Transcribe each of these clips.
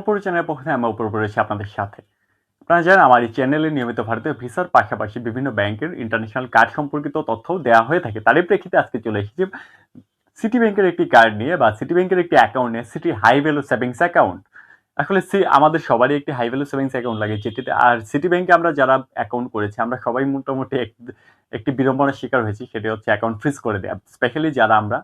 অপর চ্যানেলের পক্ষ থেকে আমি রয়েছে আপনাদের সাথে। আপনারা জানেন, আমার এই চ্যানেলে নিয়মিত ভারতীয় ভিসার পাশাপাশি বিভিন্ন ব্যাংকের ইন্টারন্যাশনাল কার্ড সম্পর্কিত তথ্য দেওয়া হয়ে থাকে। তারই প্রেক্ষিতে আজকে চলে এসেছি সিটি ব্যাংকের একটি কার্ড নিয়ে বা সিটি ব্যাংকের একটি অ্যাকাউন্ট নিয়ে Citi high value savings account আসলে সি আমাদের সবারই একটি হাই ভ্যালু সেভিংস অ্যাকাউন্ট লাগে যেটিতে আর সিটি ব্যাংকে আমরা যারা অ্যাকাউন্ট করেছি, আমরা সবাই মোটামুটি একটি বিড়ম্বনার শিকার হয়েছি, সেটি হচ্ছে অ্যাকাউন্ট ফ্রিজ করে দেওয়া স্পেশালি যারা আমরা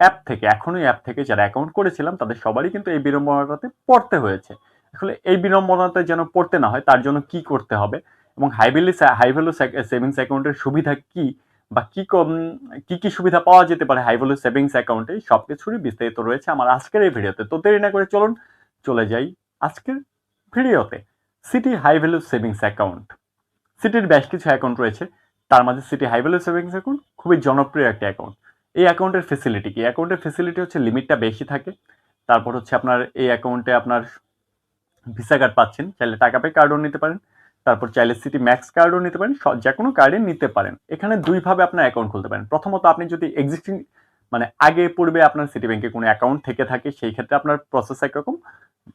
অ্যাপ থেকে, এখনই অ্যাপ থেকে যারা অ্যাকাউন্ট করেছিলাম, তাদের সবারই কিন্তু এই বিড়ম্বনাটাতে পড়তে হয়েছে। আসলে এই বিড়ম্বনাতে যেন পড়তে না হয়, তার জন্য কি করতে হবে? এবং high value high value savings অ্যাকাউন্টের সুবিধা কি? বা কি কি কি সুবিধা পাওয়া যেতে পারে হাই ভ্যালু সেভিংস অ্যাকাউন্টে সব কিছুরই বিস্তারিত রয়েছে আমার আজকের এই ভিডিওতে। তো দেরি না করে চলুন, চলে যাই আজকের ভিডিওতে। Citi high value savings account সিটির বেশ কিছু অ্যাকাউন্ট রয়েছে। তার মাঝে Citi high value savings account খুবই জনপ্রিয় একটা অ্যাকাউন্ট এই অ্যাকাউন্টের ফেসিলিটি কি? অ্যাকাউন্টের ফেসিলিটি হচ্ছে লিমিটটা বেশি থাকে। তারপর হচ্ছে আপনার এই অ্যাকাউন্টে আপনার ভিসা কার্ড পাচ্ছেন, চাইলে টাকা পে কার্ডও নিতে পারেন। তারপর চাইলে সিটি ম্যাক্স কার্ডও নিতে পারেন। যে কোনো কার্ডে নিতে পারেন। এখানে দুইভাবে আপনার অ্যাকাউন্ট খুলতে পারেন। প্রথমত আপনি যদি এক্সিস্টিং মানে আগে পূর্বে আপনার সিটি ব্যাংকে কোনো অ্যাকাউন্ট থেকে থাকে, সেই ক্ষেত্রে আপনার প্রসেস একরকম।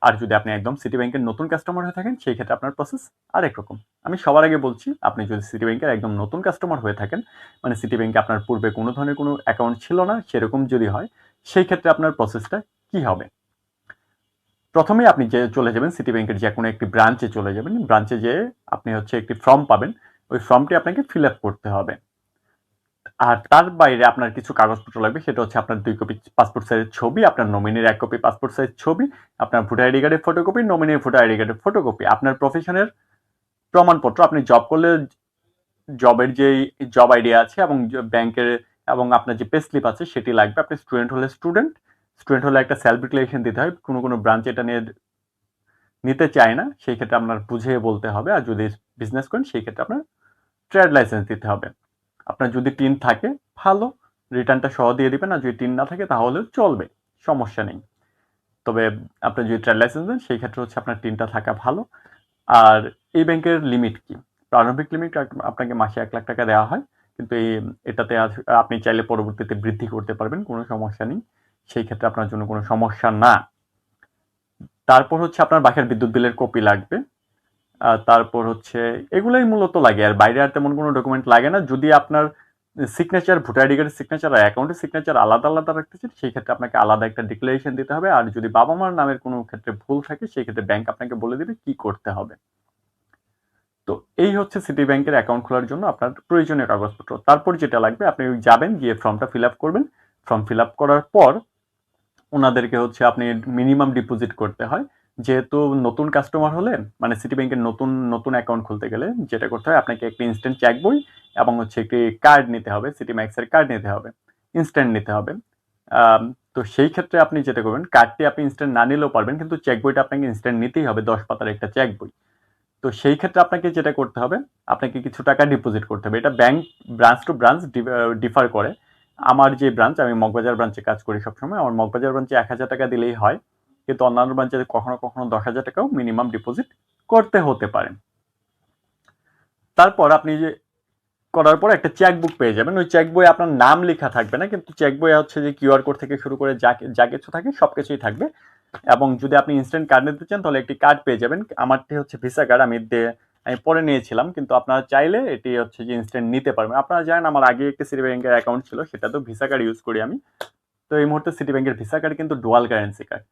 আর যদি আপনি একদম সিটি ব্যাংকের নতুন কাস্টমার হয়ে থাকেন, সেই ক্ষেত্রে আপনার প্রসেস আরেক রকম। আমি সবার আগে বলছি, আপনি যদি সিটি ব্যাংকের একদম নতুন কাস্টমার হয়ে থাকেন মানে সিটি ব্যাংকে আপনার পূর্বে কোনো ধরনের কোনো অ্যাকাউন্ট ছিল না, সেরকম যদি হয়, সেই ক্ষেত্রে আপনার প্রসেসটা কি হবে? প্রথমে আপনি যে চলে যাবেন সিটি ব্যাংকের যে কোনো একটি ব্রাঞ্চে চলে যাবেন। ব্রাঞ্চে যেয়ে আপনি হচ্ছে একটি ফর্ম পাবেন। ওই ফর্মটি আপনাকে ফিল আপ করতে হবে। আর তার বাইরে আপনার কিছু কাগজপত্র লাগবে, সেটা হচ্ছে আপনার দুই কপি পাসপোর্ট সাইজের ছবি, আপনার নমিনির এক কপি পাসপোর্ট সাইজ ছবি, আপনার ভোটার আইডি কার্ডের ফটোকপি নমিনির ভোটার আইডি কার্ডের ফটোকপি আপনার প্রফেশনের প্রমাণপত্র, আপনি জব করলে জবের যেই জব আইডি আছে এবং ব্যাংকের এবং আপনার যে পে স্লিপ আছে, সেটি লাগবে। আপনি স্টুডেন্ট হলে স্টুডেন্ট স্টুডেন্ট হলে একটা সেলফ ডিক্লারেশন দিতে হয়। কোনো কোনো ব্রাঞ্চ এটা নিয়ে নিতে চায় না, সেই ক্ষেত্রে আপনার বুঝিয়ে বলতে হবে। আর যদি বিজনেস করেন, সেই ক্ষেত্রে আপনার ট্রেড লাইসেন্স দিতে হবে। আপনার যদি টিন থাকে, ভালো। রিটার্নটা সহ দিয়ে দিবেন, আর যদি টিন না থাকে তাহলে চলবে, সমস্যা নেই। তবে আপনি যদি ট্রেড লাইসেন্স দেন, সেই ক্ষেত্রে হচ্ছে আপনার টিনটা থাকা ভালো। আর এই ব্যাংকের লিমিট কি? প্রারম্ভিক লিমিট আপনাকে মাসে এক লাখ টাকা দেওয়া হয়, কিন্তু এই, এটাতে আপনি চাইলে পরবর্তীতে বৃদ্ধি করতে পারবেন, কোনো সমস্যা নেই। সেই ক্ষেত্রে আপনার জন্য কোনো সমস্যা না। তারপর হচ্ছে আপনার বাসার বিদ্যুৎ বিলের কপি লাগবে। তারপর হচ্ছে এগুলোই মূলত লাগে। আর বাইরে আর তেমন কোনো ডকুমেন্ট লাগে না। যদি আপনার সিগনেচার ভোটার আইডি কার্ডের সিগনেচার আর অ্যাকাউন্টের সিগনেচার আলাদা আলাদা রাখতে চান, সেই ক্ষেত্রে আপনাকে আলাদা একটা ডিক্লারেশন দিতে হবে। আর যদি বাবা মার নামের কোনো ক্ষেত্রে ভুল থাকে, সেই ক্ষেত্রে ব্যাংক আপনাকে বলে দেবে কি করতে হবে। তো এই হচ্ছে সিটি ব্যাংকের অ্যাকাউন্ট খোলার জন্য আপনার প্রয়োজনীয় কাগজপত্র। তারপর যেটা লাগবে, আপনি যাবেন, গিয়ে ফর্মটা ফিল আপ করবেন। ফর্ম ফিল আপ করার পর ওনাদেরকে হচ্ছে আপনি মিনিমাম ডিপোজিট করতে হয়। যেহেতু নতুন কাস্টমার হলে মানে সিটি ব্যাংকের নতুন নতুন অ্যাকাউন্ট খুলতে গেলে যেটা করতে হয়, আপনাকে একটি ইনস্ট্যান্ট চেক বই এবং হচ্ছে একটি কার্ড নিতে হবে সিটি ম্যাক্সের কার্ড নিতে হবে ইনস্ট্যান্ট নিতে হবে। তো সেই ক্ষেত্রে আপনি যেটা করবেন কার্ডটি আপনি ইনস্ট্যান্ট না নিলেও পারবেন, কিন্তু চেক বইটা আপনাকে ইনস্ট্যান্ট নিতেই হবে, দশ পাতার একটা চেক বই। তো সেই ক্ষেত্রে আপনাকে যেটা করতে হবে, আপনাকে কিছু টাকা ডিপোজিট করতে হবে। এটা bank branch to branch differ করে। আমার যে ব্রাঞ্চ আমি মগবাজার ব্রাঞ্চে কাজ করি সবসময়। আমার মগবাজার ব্রাঞ্চে এক হাজার টাকা দিলেই হয়। কিন্তু অন্যান্য ব্রাঞ্চে কখনো কখনো দশ হাজার টাকাও মিনিমাম ডিপোজিট করতে হতে পারে। তারপর আপনি যে করার পর একটা চেক বুক পেয়ে যাবেন। ওই চেক বই আপনার নাম লেখা থাকবে না, কিন্তু চেক বই হচ্ছে যে কিউআর কোড থেকে শুরু করে যা যা কিছু থাকে সব কিছুই থাকবে। এবং যদি আপনি ইনস্ট্যান্ট কার্ড নিতে চান, তাহলে একটি কার্ড পেয়ে যাবেন। আমারটি হচ্ছে ভিসা কার্ড আমি দে- আমি পরে নিয়েছিলাম, কিন্তু আপনারা চাইলে এটি হচ্ছে যে ইনস্ট্যান্ট নিতে পারবেন। আপনারা জানেন আমার আগে একটি সিটি ব্যাংকের অ্যাকাউন্ট ছিল, সেটা তো ভিসা কার্ড ইউজ করি আমি। তো এই মুহূর্তে সিটি ব্যাংকের ভিসা কার্ড কিন্তু ডুয়াল কারেন্সি কার্ড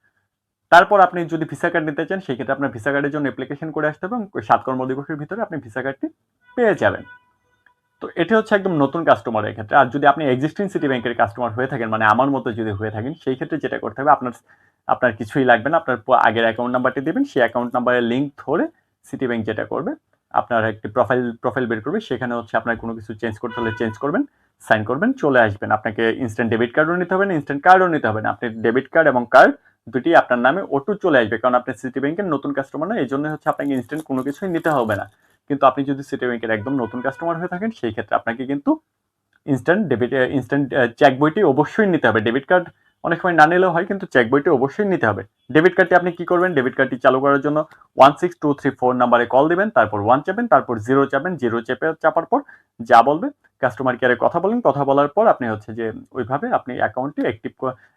তারপর আপনি যদি ভিসা কার্ড নিতে চান, সেই ক্ষেত্রে আপনার ভিসা কার্ডের জন্য অ্যাপ্লিকেশন করে আসতে হবে এবং সাত কর্মদিবসের ভিতরে আপনি ভিসা কার্ডটি পেয়ে যাবেন। তো এটি হচ্ছে একদম নতুন কাস্টমার ক্ষেত্রে। আর যদি আপনি এক্সিস্টিং সিটি ব্যাংকের কাস্টমার হয়ে থাকেন মানে আমার মতো যদি হয়ে থাকেন, সেই ক্ষেত্রে যেটা করতে হবে, আপনার আপনার কিছুই লাগবে না। আপনার আগের অ্যাকাউন্ট নাম্বারটি দেবেন, সেই অ্যাকাউন্ট নাম্বারের লিঙ্ক ধরে সিটি ব্যাংক যেটা করবে, আপনার একটি প্রোফাইল প্রোফাইল বের করবে। সেখানে হচ্ছে আপনার কোনো কিছু চেঞ্জ করতে হলে চেঞ্জ করবেন সাইন করবেন, চলে আসবেন। আপনাকে ইনস্ট্যান্ট ডেবিট কার্ডও নিতে হবে না ইনস্ট্যান্ট কার্ডও নিতে হবে না। আপনি ডেবিট কার্ড এবং কার্ড দুটি আপনার নামে ওটু চলে আসবে। কারণ আপনি সিটি ব্যাংকের নতুন কাস্টমার না এই জন্য হচ্ছে আপনাকে ইনস্ট্যান্ট কোনো কিছুই নিতে হবে না। কিন্তু আপনি যদি সিটি ব্যাংকের একদম নতুন কাস্টমার হয়ে থাকেন, সেই ক্ষেত্রে আপনাকে কিন্তু ইনস্ট্যান্ট ডেবিট ইনস্ট্যান্ট চেক বইটি অবশ্যই নিতে হবে। ডেবিট কার্ড অনেক সময় না নিলেও হয়, কিন্তু চেক বইটি অবশ্যই নিতে হবে। ডেবিট কার্ডটি আপনি কি করবেন? ডেবিট কার্ডটি চালু করার জন্য one six two three four নাম্বারে কল দিবেন, তারপর ওয়ান চাপেন, তারপর জিরো চাপেন জিরো চেপে চাপার পর যা বলবে কাস্টমার কেয়ারে কথা বলেন, কথা বলার পর আপনি হচ্ছে যে ওইভাবে আপনি অ্যাকাউন্টটি অ্যাক্টিভ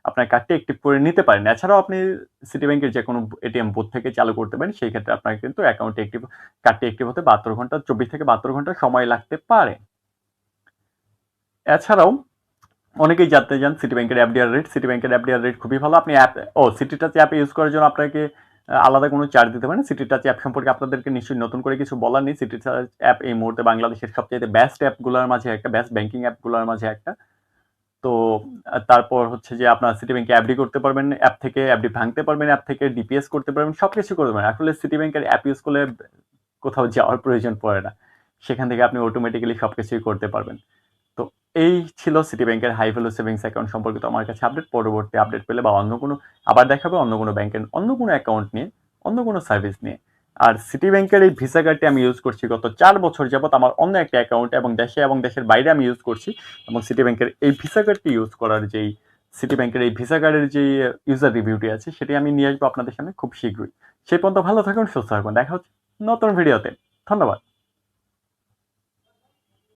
আপনার কার্ডটি অ্যাক্টিভ করে নিতে পারেন। এছাড়াও আপনি সিটি ব্যাংকের যে কোনো এটিএম বুথ থেকে চালু করতে পারেন, সেই ক্ষেত্রে আপনার কিন্তু অ্যাকাউন্টে অ্যাক্টিভ কার্ডটি অ্যাক্টিভ হতে বাহাত্তর ঘণ্টা, চব্বিশ থেকে বাহাত্তর ঘণ্টা সময় লাগতে পারে। এছাড়াও অনেকেই জানতে চান সিটি ব্যাংকের অ্যাপডিআর রেট সিটি ব্যাংকের অ্যাপডিআর রেট খুবই ভালো। আপনি অ্যাপ ও সিটি টাচ অ্যাপ ইউজ করার জন্য আপনাকে আলাদা কোনো চার্জ দিতে পারেন। সিটি টাচ অ্যাপ সম্পর্কে আপনাদেরকে নিশ্চয়ই নতুন করে কিছু বলার নেই। সিটি টাচ অ্যাপ এই মুহূর্তে বাংলাদেশের সবচেয়ে বেস্ট অ্যাপগুলোর মাঝে একটা বেস্ট ব্যাংকিং অ্যাপগুলোর মাঝে একটা। তো তারপর হচ্ছে যে আপনার সিটি ব্যাংকে অ্যাপডি করতে পারবেন অ্যাপ থেকে অ্যাপডি ভাঙতে পারবেন অ্যাপ থেকে ডিপিএস করতে পারবেন সব কিছু করতে পারবেন। আসলে সিটি ব্যাংকের অ্যাপ ইউজ করলে কোথাও যাওয়ার প্রয়োজন পড়ে না। সেখান থেকে আপনি অটোমেটিক্যালি সব কিছুই করতে পারবেন। এই ছিল সিটি ব্যাংকের হাই ভ্যালু সেভিংস অ্যাকাউন্ট সম্পর্কিত আমার কাছে আপডেট পরবর্তী আপডেট পেলে বা অন্য কোনো, আবার দেখাবে অন্য কোনো ব্যাংকের, অন্য কোনো অ্যাকাউন্ট নিয়ে, অন্য কোনো সার্ভিস নিয়ে। আর সিটি ব্যাংকের এই ভিসা কার্ডটি আমি ইউজ করছি গত চার বছর যাবত আমার অন্য একটা অ্যাকাউন্ট এবং দেশে এবং দেশের বাইরে আমি ইউজ করছি এবং সিটি ব্যাংকের এই ভিসা কার্ডটি ইউজ করার যেই সিটি ব্যাংকের এই ভিসা কার্ডের যে ইউজার রিভিউটি আছে, সেটি আমি নিয়ে আসব আপনাদের সামনে খুব শীঘ্রই। সেই পর্যন্ত ভালো থাকুন, সুস্থ থাকুন। দেখা হচ্ছে নতুন ভিডিওতে ধন্যবাদ।